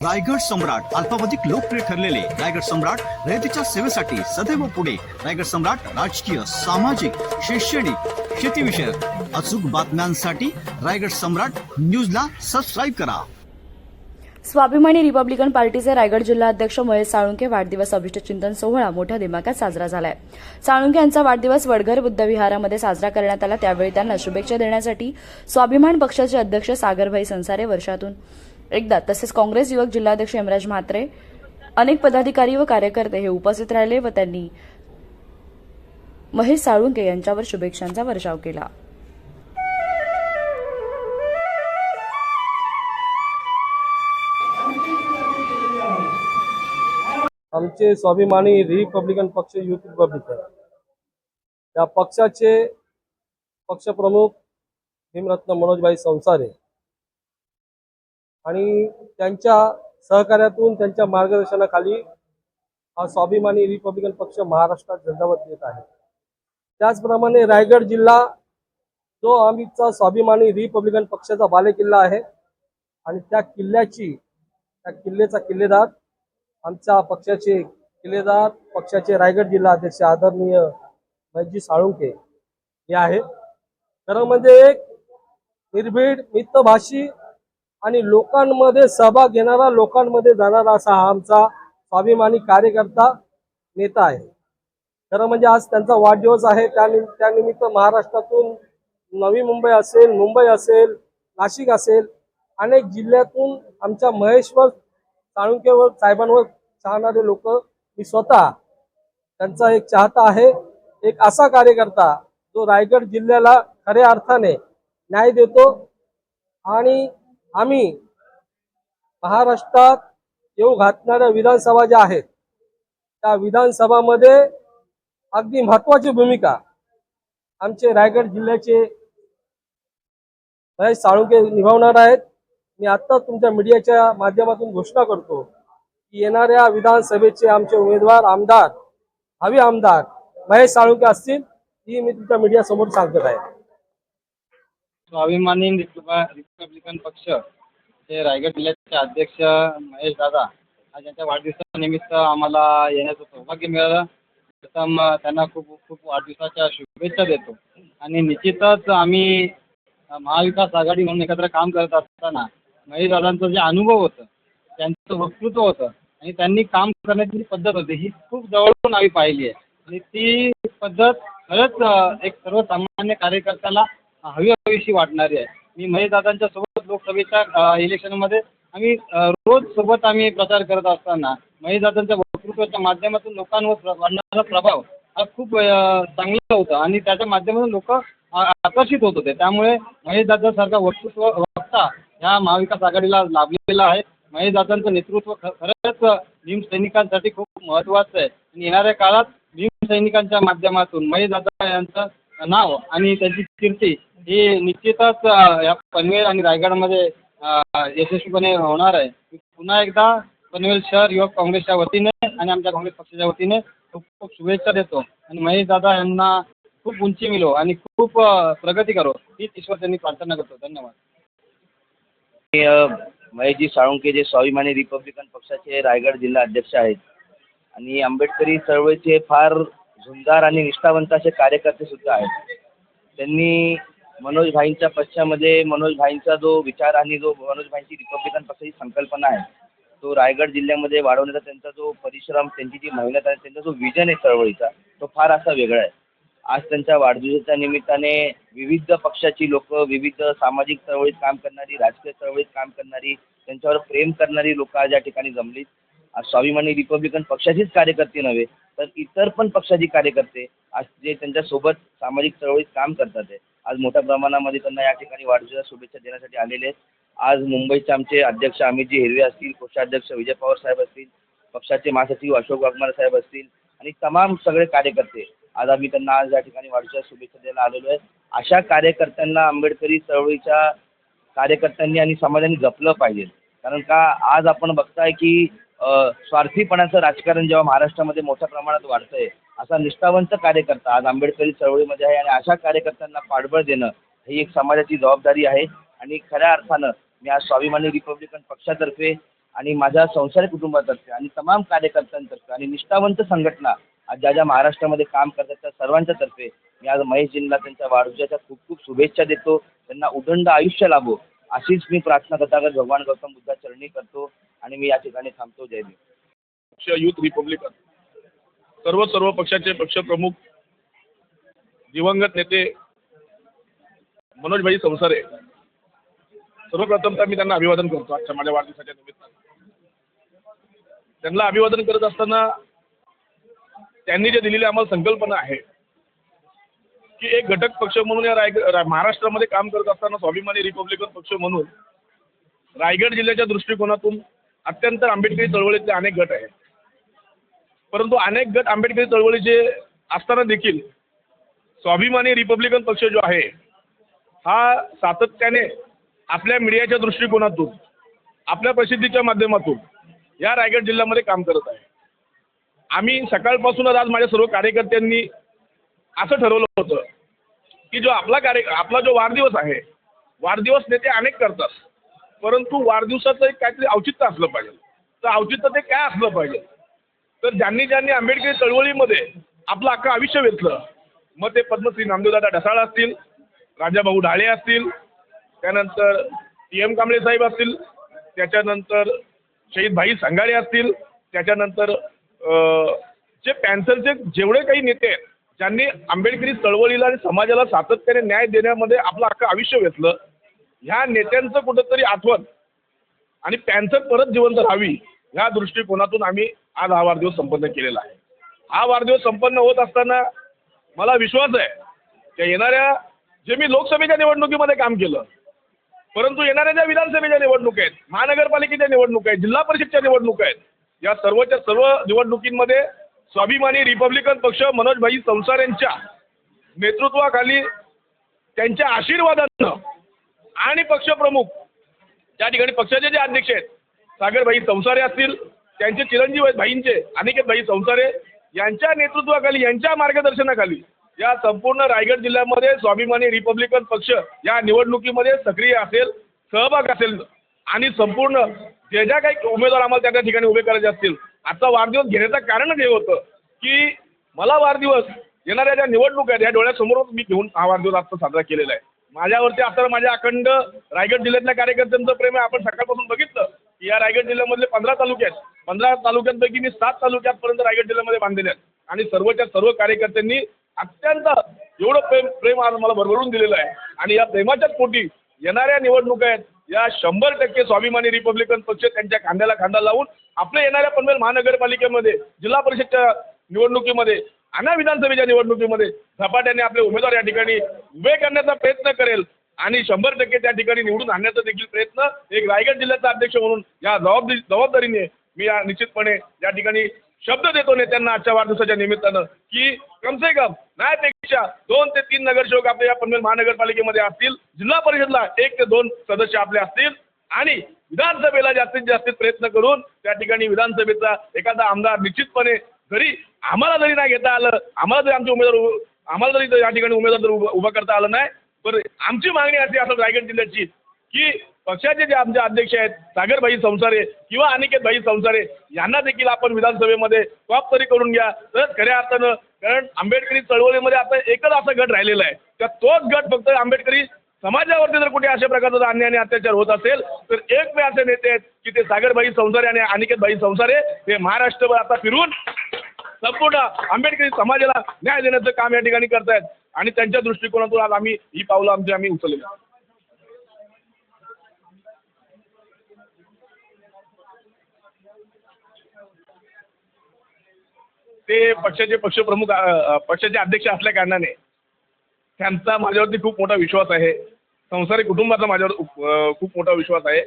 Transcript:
रायगड सम्राट अल्पावधिक लोकप्रिय ठरलेले रायगड सम्राट रयतेच्या सेवेसाठी सदैव पुढे. रायगड सम्राट राजकीय सामाजिक शैक्षणिक शेतीविषयक अचूक बातम्यांसाठी रायगड सम्राट न्यूजला सबस्क्राईब करा. स्वाभिमानी रिपब्लिकन पार्टीचे रायगड जिल्हा अध्यक्ष महेश साळुंके वाढदिवस अभिष्ट चिंतन सोहळा मोठ्या दिमागात साजरा झालाय. साळुंके यांचा वाढदिवस वडघर बुद्ध विहारामध्ये साजरा करण्यात आला. त्यावेळी त्यांना शुभेच्छा देण्यासाठी स्वाभिमान पक्षाचे अध्यक्ष सागरभाई संसारे वर्षातून एकदा तसेच काँग्रेस युवक जिल्हाध्यक्ष यमराज म्हात्रे अनेक पदाधिकारी व कार्यकर्ते हे उपस्थित राहिले व त्यांनी महेश साळुंके यांच्यावर शुभेच्छांचा वर्षाव केला. आमचे स्वाभिमानी रिपब्लिकन पक्ष युथ रिपब्लिकन या पक्षाचे पक्षप्रमुख भीमरत्न मनोजभाई संसारे आणि त्यांच्या सहकार्यातून त्यांच्या मार्गदर्शनाखाली हा स्वाभिमानी रिपब्लिकन पक्ष महाराष्ट्रात झंझावत येत आहे. त्याचप्रमाणे रायगड जिल्हा जो आम्हीचा स्वाभिमानी रिपब्लिकन पक्षाचा बालेकिल्ला आहे आणि त्या किल्ल्याची त्या किल्ल्याचा किल्लेदार आमच्या पक्षाचे किल्लेदार पक्षाचे रायगड जिल्हा अध्यक्ष आदरणीय महेशजी साळुंके हे आहेत. खरं म्हणजे एक निर्भीड मित्तभाषी आणि लोकांमध्ये सहभाग घेणारा लोकांमध्ये जाणारा असा हा आमचा स्वाभिमानी कार्यकर्ता नेता आहे. खरं म्हणजे आज त्यांचा वाढदिवस आहे. त्यानि त्यानिमित्त महाराष्ट्रातून नवी मुंबई असेल मुंबई असेल नाशिक असेल अनेक जिल्ह्यातून आमच्या महेश्वर साळुंकेवर साहेबांवर चाहणारे लोक मी स्वतः त्यांचा एक चाहता आहे. एक असा कार्यकर्ता जो रायगड जिल्ह्याला खऱ्या अर्थाने न्याय देतो आणि आम्ही महाराष्ट्रात येऊ घातणाऱ्या विधानसभा ज्या आहेत त्या विधानसभामध्ये अगदी महत्वाची भूमिका आमचे रायगड जिल्ह्याचे महेश साळुंके निभावणार आहेत. मी आता तुमच्या मीडियाच्या माध्यमातून घोषणा करतो की येणाऱ्या विधानसभेचे आमचे उमेदवार आमदार हवी आमदार महेश साळुंके असतील ही मी तुमच्या मीडिया समोर सांगत आहे. स्वाभिमानी रिपब्लिक- रिपब्लिकन पक्ष हे रायगड जिल्ह्याचे अध्यक्ष महेश दादा आज यांच्या वाढदिवसानिमित्त आम्हाला येण्याचं सौभाग्य मिळालं प्रथम त्यांना खूप खूप वाढदिवसाच्या शुभेच्छा देतो. आणि निश्चितच आम्ही महाविकास आघाडी म्हणून एकत्र काम करत असताना महेश दादांचं जे अनुभव होतं त्यांचं वक्तृत्व होतं आणि त्यांनी काम करण्याची जी पद्धत होती ही खूप जवळून आम्ही पाहिली आहे. आणि ती पद्धत खरंच एक सर्वसामान्य कार्यकर्त्याला हवी हवीशी वाटणारी आहे. मी महेशदादांच्या सोबत लोकसभेच्या इलेक्शनमध्ये आम्ही रोज सोबत आम्ही प्रचार करत असताना महेशदादांच्या वक्तृत्वाच्या माध्यमातून लोकांवर वाढणारा प्रभाव हा खूप चांगला होता आणि त्याच्या माध्यमातून लोक आकर्षित होत होते. त्यामुळे महेशदादासारखा वक्तृत्व वक्ता ह्या महाविकास आघाडीला लाभलेला आहे. महेशदादांचं नेतृत्व ख- खरंच भीम सैनिकांसाठी खूप महत्त्वाचं आहे. आणि येणाऱ्या काळात भीम सैनिकांच्या माध्यमातून महेशदादा यांचं नाव आणि त्यांची कीर्ती ही निश्चितच या पनवेल आणि रायगडमध्ये यशस्वीपणे होणार आहे. पुन्हा एकदा पनवेल शहर युवक काँग्रेसच्या वतीने आणि आमच्या काँग्रेस पक्षाच्या वतीने खूप खूप शुभेच्छा देतो. आणि महेश दादा यांना खूप उंची मिळो आणि खूप प्रगती करो. हीच ईश्वर त्यांनी प्रार्थना करतो. धन्यवाद. मी, महेशजी साळुंके जे स्वाभिमानी रिपब्लिकन पक्षाचे रायगड जिल्हा अध्यक्ष आहेत आणि आंबेडकरी चळवळीचे फार झुंजार आणि निष्ठावंत असे कार्यकर्ते सुद्धा आहेत. त्यांनी मनोज भाईंच्या पक्षामध्ये मनोज भाईंचा जो विचार आणि जो मनोज भाईंची रिपब्लिकन पक्षाची संकल्पना आहे तो रायगड जिल्ह्यामध्ये वाढवण्याचा त्यांचा जो परिश्रम त्यांची जी मेहनत आहे त्यांचा जो विजन आहे चळवळीचा तो फार असा वेगळा आहे. आज त्यांच्या वाढदिवसाच्या निमित्ताने विविध पक्षाची लोक विविध सामाजिक चळवळीत काम करणारी राजकीय चळवळीत काम करणारी त्यांच्यावर प्रेम करणारी लोक आज या ठिकाणी जमलीत. आज स्वाभिमानी रिपब्लिकन पक्षाचीच कार्यकर्ते नव्हे तर इतर पण पक्षाची कार्यकर्ते आज जे त्यांच्यासोबत सामाजिक चळवळीत काम करतात आहे आज मोठ्या प्रमाणामध्ये त्यांना या ठिकाणी वाढदिवसाच्या शुभेच्छा देण्यासाठी आलेले आहेत. आज मुंबईचे आमचे अध्यक्ष अमितजी हिरवे असतील कोषाध्यक्ष विजय पवार साहेब असतील पक्षाचे महासचिव अशोक वाघमारे साहेब असतील आणि तमाम सगळे कार्यकर्ते आज आम्ही त्यांना आज या ठिकाणी वाढदिवसाच्या शुभेच्छा द्यायला आलेलो आहे. अशा कार्यकर्त्यांना आंबेडकरी चळवळीच्या कार्यकर्त्यांनी आणि समाजाने जपलं पाहिजे. कारण का आज आपण बघताय की स्वार्थीपणाचं राजकारण जेव्हा महाराष्ट्रामध्ये मोठ्या प्रमाणात वाढतंय असा निष्ठावंत कार्यकर्ता आज आंबेडकरी चळवळीमध्ये आहे आणि अशा कार्यकर्त्यांना पाठबळ देणं ही एक समाजाची जबाबदारी आहे. आणि खऱ्या अर्थानं मी आज स्वाभिमानी रिपब्लिकन पक्षातर्फे आणि माझ्या संसारी कुटुंबातर्फे आणि तमाम कार्यकर्त्यांतर्फे आणि निष्ठावंत संघटना आज ज्या ज्या महाराष्ट्रामध्ये काम करतात त्या सर्वांच्या तर्फे मी आज महेशजींना त्यांच्या वाढदिवसाच्या खूप खूप शुभेच्छा देतो. त्यांना उदंड आयुष्य लाभो. अशीच मी प्रार्थना करता भगवान गौतम बुद्धा चरणी करतो आणि मी या ठिकाणी थांबतो. जय भीम. पक्ष युथ रिपब्लिकन. सर्व सर्व पक्षाचे पक्षप्रमुख दिवंगत नेते मनोजभाई संसारे सर्वप्रथम तर मी त्यांना अभिवादन करतो आजच्या माझ्या वाढदिवसाच्या निमित्तानं. त्यांना अभिवादन करत असताना त्यांनी जे दिलेली आम्हाला संकल्पना आहे की एक घटक पक्ष म्हणून या रायगड रा- महाराष्ट्रामध्ये काम करत असताना स्वाभिमानी रिपब्लिकन पक्ष म्हणून रायगड जिल्ह्याच्या दृष्टिकोनातून अत्यंत आंबेडकरी चळवळीतले अनेक गट आहेत. परंतु अनेक गट आंबेडकरी चळवळीचे असताना देखील स्वाभिमानी रिपब्लिकन पक्ष जो आहे हा सातत्याने आपल्या मीडियाच्या दृष्टिकोनातून आपल्या प्रसिद्धीच्या माध्यमातून या रायगड जिल्ह्यामध्ये काम करत आहे. आम्ही सकाळपासूनच आज माझ्या सर्व कार्यकर्त्यांनी असं ठरवलं होतं की जो आपला कार्य आपला जो वाढदिवस आहे वाढदिवस नेते अनेक करतात परंतु वाढदिवसाचं एक काहीतरी औचित्य असलं पाहिजे. तर औचित्य ते काय असलं पाहिजे? तर ज्यांनी ज्यांनी आंबेडकरी चळवळीमध्ये आपलं अख्खं आयुष्य वेचलं मग ते पद्मश्री नामदेवदादा ढसाळ असतील राजाभाऊ ढाळे असतील त्यानंतर टी एम कांबळे साहेब असतील त्याच्यानंतर शहीद भाई संघारे असतील त्याच्यानंतर जे पॅन्सरचे जेवढे काही नेते आहेत ज्यांनी आंबेडकरी चळवळीला आणि समाजाला सातत्याने न्याय देण्यामध्ये आपलं अख्खं आयुष्य वेचलं. ह्या नेत्यांचं कुठंतरी आठवण आणि त्यांचं परत जिवंत राहावी ह्या दृष्टिकोनातून आम्ही आज हा वाढदिवस संपन्न केलेला आहे. हा वाढदिवस संपन्न होत असताना मला विश्वास आहे की येणाऱ्या जे मी लोकसभेच्या निवडणुकीमध्ये काम केलं परंतु येणाऱ्या ज्या विधानसभेच्या निवडणुका आहेत महानगरपालिकेच्या निवडणुका आहेत जिल्हा परिषदच्या निवडणुका आहेत या सर्वच्या सर्व निवडणुकींमध्ये स्वाभिमानी रिपब्लिकन पक्ष मनोजभाई संसार यांच्या नेतृत्वाखाली त्यांच्या आशीर्वादानं आणि पक्षप्रमुख त्या ठिकाणी पक्षाचे जे अध्यक्ष आहेत सागरभाई संसारे असतील त्यांचे चिरंजीव आहेत भाईंचे अनिकेत भाई संसारे यांच्या नेतृत्वाखाली यांच्या मार्गदर्शनाखाली या संपूर्ण रायगड जिल्ह्यामध्ये स्वाभिमानी रिपब्लिकन पक्ष या निवडणुकीमध्ये सक्रिय असेल सहभाग असेल आणि संपूर्ण जे ज्या काही उमेदवार आम्हाला त्या ठिकाणी उभे करायचे असतील आजचा वाढदिवस घेण्याचं कारणच हे होतं की मला वाढदिवस येणाऱ्या ज्या निवडणूक आहेत या डोळ्यासमोरच मी घेऊन हा वाढदिवस आजचा साजरा केलेला आहे. माझ्यावरती आता माझ्या अखंड रायगड जिल्ह्यातल्या कार्यकर्त्यांचं प्रेम आहे. आपण सकाळपासून बघितलं की या रायगड जिल्ह्यामधले पंधरा तालुके आहेत. पंधरा तालुक्यांपैकी मी सात तालुक्यांपर्यंत रायगड जिल्ह्यामध्ये बांधलेले आहेत. आणि सर्वच्या सर्व कार्यकर्त्यांनी अत्यंत एवढं प्रेम प्रेम आज मला भरभरून दिलेलं आहे. आणि या प्रेमाच्याच पोटी येणाऱ्या निवडणुका आहेत या शंभर टक्के स्वाभिमानी रिपब्लिकन पक्ष त्यांच्या खांद्याला खांदा लावून आपल्या येणाऱ्या पनवेल महानगरपालिकेमध्ये जिल्हा परिषदच्या निवडणुकीमध्ये आणि विधानसभेच्या निवडणुकीमध्ये झपाट्याने आपले उमेदवार या ठिकाणी उभे करण्याचा प्रयत्न करेल आणि शंभर टक्के त्या ठिकाणी निवडून आणण्याचा देखील प्रयत्न एक रायगड जिल्ह्याचा अध्यक्ष म्हणून या जबाबदारी जबाबदारीने मी या निश्चितपणे या ठिकाणी शब्द देतो नेत्यांना आजच्या वाढदिवसाच्या निमित्तानं की कमसे कम न्यायापेक्षा दोन ते तीन नगरसेवक आपल्या या पनवेल महानगरपालिकेमध्ये असतील जिल्हा परिषदला एक ते दोन सदस्य आपले असतील आणि विधानसभेला जास्तीत जास्त प्रयत्न करून त्या ठिकाणी विधानसभेचा एखादा आमदार निश्चितपणे जरी आम्हाला जरी नाही घेता आलं आम्हाला जरी आमचे उमेदवार आम्हाला जरी या ठिकाणी उमेदवार जर उभं करता आलं नाही तर आमची मागणी अशी असेल रायगड जिल्ह्याची की पक्षाचे जे आमचे अध्यक्ष आहेत सागरभाई संसारे किंवा अनिकेतभाई संसारे यांना देखील आपण विधानसभेमध्ये टॉप तरी करून घ्या. तर खऱ्या अर्थानं कारण आंबेडकरी चळवळीमध्ये आता एकच असा गट राहिलेला आहे त्या तोच गट फक्त आंबेडकरी समाजावरती जर कुठे अशा प्रकारचा जर अन्याय आणि अत्याचार होत असेल तर एक वेळ असे नेते आहेत की ते सागरभाई संसारे आणि अनिकेतभाई संसारे हे महाराष्ट्रभर आता फिरून संपूर्ण आंबेडकरी समाजाला न्याय देण्याचं काम या ठिकाणी करतायत आणि त्यांच्या दृष्टिकोनातून आज आम्ही ही पावलं आमची आम्ही उचललेली आहेत. ते पक्षाचे पक्षप्रमुख पक्षाचे अध्यक्ष असल्या कारणाने त्यांचा माझ्यावरती खूप मोठा विश्वास आहे. संसारी कुटुंबाचा माझ्यावर खूप मोठा विश्वास आहे.